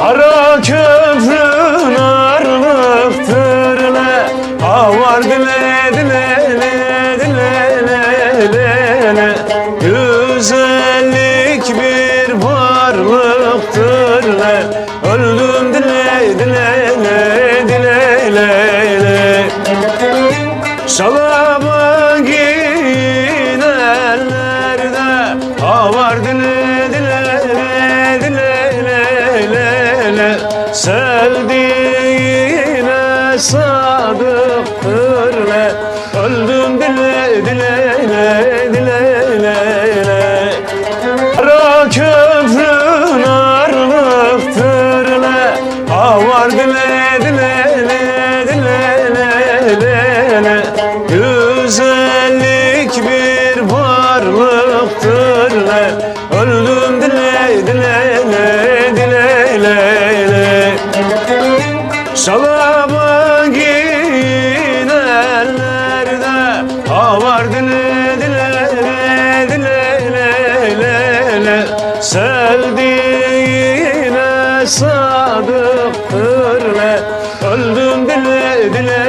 Ara köprün arlıktır le Avar dile dile le dile le le le Güzellik bir varlıktır le Öldüm dile dile le dile le le Şalaba ginellerde Avar dile dile Sevdiğine sadıktır le Öldüm dile dile le dile le le Ara köprün arlıktır le Avar dile dile le dile le le le Güzellik bir varlıktır le Öldüm dile dile Şalaba ginellerde Avar dile dile le dile le le le Sevdiğine sadıktır le Öldüm dile dile